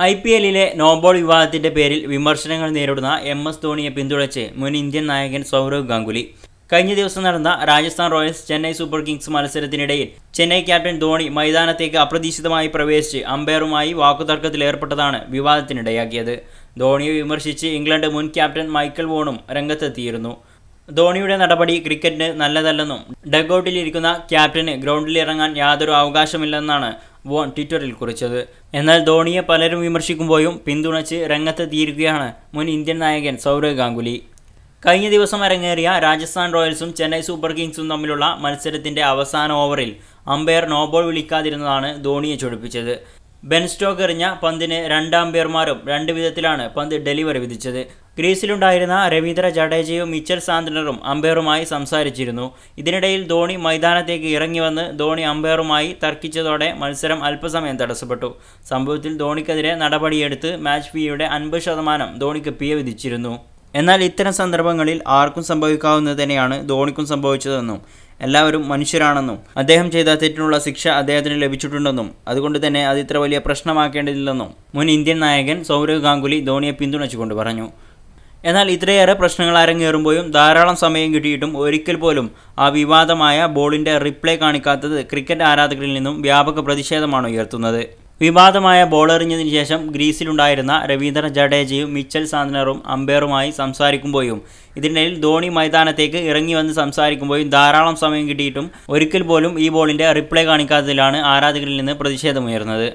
I P എല്ലിലെ no ball വിവാദത്തിന്റെ പേരിൽ വിമർശനങ്ങൾ നേരിടുന്ന എം എസ് ധോണിയെ പിന്തുണച്ച് മുൻ ഇന്ത്യൻ നായകൻ സൗരവ് ഗാംഗുലി. കഴിഞ്ഞ ദിവസം നടന്ന Rajasthan Royals Chennai Super Kings മത്സരത്തിനിടയിൽ Chennai captain Dhoni മൈതാനത്തേക്ക് അപ്രതീക്ഷിതമായി പ്രവേശിച്ച് അമ്പയറുമായി വാക്കുതർക്കത്തിലേർപ്പെട്ടതാണ് വിവാദത്തിനിടയാക്കിയത്. ധോണിയെ വിമർശിച്ച് ഇംഗ്ലണ്ട് മുൻ ക്യാപ്റ്റൻ മൈക്കൽ വോണും രംഗത്തെത്തിയിരുന്നു. ധോണിയുടെ നടപടി ക്രിക്കറ്റിന് നല്ലതല്ലെന്നും ഡഗൌട്ടിലിരിക്കുന്ന ക്യാപ്റ്റന് ഗ്രൗണ്ടിലിറങ്ങാൻ യാതൊരു അവകാശമില്ലെന്നാണ് വോൺ ട്വിറ്ററിൽ കുറിച്ചത്. എന്നാൽ ധോണിയെ പലരും വിമർശിക്കുമ്പോഴും പിന്തുണച്ച് രംഗത്തെത്തിയിരിക്കുകയാണ് മുൻ ഇന്ത്യൻ നായകൻ സൗരവ് ഗാംഗുലി. കഴിഞ്ഞ ദിവസം അരങ്ങേറിയ രാജസ്ഥാൻ റോയൽസും ചെന്നൈ സൂപ്പർ കിങ്സും തമ്മിലുള്ള മത്സരത്തിന്റെ അവസാന ഓവറിൽ അമ്പയർ നോബോൾ വിളിക്കാതിരുന്നതാണ് ധോണിയെ ചൊടിപ്പിച്ചത്. ബെൻ സ്റ്റോക്ക് എറിഞ്ഞ പന്തിന് രണ്ട് അമ്പയർമാരും രണ്ട് വിധത്തിലാണ് പന്ത് ഡെലിവറി വിധിച്ചത്. ക്രീസിലുണ്ടായിരുന്ന രവീന്ദ്ര ജഡേജയും മിച്ചൽ സാന്ത്നറും അമ്പയറുമായി സംസാരിച്ചിരുന്നു. ഇതിനിടയിൽ ധോണി മൈതാനത്തേക്ക് ഇറങ്ങി വന്ന് ധോണി അമ്പയറുമായി തർക്കിച്ചതോടെ മത്സരം അല്പസമയം തടസ്സപ്പെട്ടു. സംഭവത്തിൽ ധോണിക്കെതിരെ നടപടിയെടുത്ത് മാച്ച് ഫീയുടെ അൻപത് ശതമാനം ധോണിക്ക് പിഴ വിധിച്ചിരുന്നു. എന്നാൽ ഇത്തരം സന്ദർഭങ്ങളിൽ ആർക്കും സംഭവിക്കാവുന്നത് തന്നെയാണ് ധോണിക്കും സംഭവിച്ചതെന്നും എല്ലാവരും മനുഷ്യരാണെന്നും അദ്ദേഹം ചെയ്ത തെറ്റിനുള്ള ശിക്ഷ അദ്ദേഹത്തിന് ലഭിച്ചിട്ടുണ്ടെന്നും അതുകൊണ്ട് തന്നെ അത് ഇത്ര വലിയ പ്രശ്നമാക്കേണ്ടതില്ലെന്നും മുൻ ഇന്ത്യൻ നായകൻ സൗരവ് ഗാംഗുലി ധോണിയെ പിന്തുണച്ചുകൊണ്ട് പറഞ്ഞു. എന്നാൽ ഇത്രയേറെ പ്രശ്നങ്ങൾ അരങ്ങേറുമ്പോഴും ധാരാളം സമയം കിട്ടിയിട്ടും ഒരിക്കൽ പോലും ആ വിവാദമായ ബോളിന്റെ റിപ്ലൈ കാണിക്കാത്തത് ക്രിക്കറ്റ് ആരാധകരിൽ നിന്നും വ്യാപക പ്രതിഷേധമാണ് ഉയർത്തുന്നത്. വിവാദമായ ബോൾ എറിഞ്ഞതിന് ശേഷം ഗ്രീസിലുണ്ടായിരുന്ന രവീന്ദ്ര ജഡേജയും മിച്ചൽ സാന്ത്നറും അമ്പയറുമായി സംസാരിക്കുമ്പോഴും ഇതിനിടയിൽ ധോണി മൈതാനത്തേക്ക് ഇറങ്ങി വന്ന് സംസാരിക്കുമ്പോഴും ധാരാളം സമയം കിട്ടിയിട്ടും ഒരിക്കൽ പോലും ഈ ബോളിന്റെ റിപ്ലൈ കാണിക്കാത്തതിലാണ് ആരാധകരിൽ നിന്ന് പ്രതിഷേധമുയർന്നത്.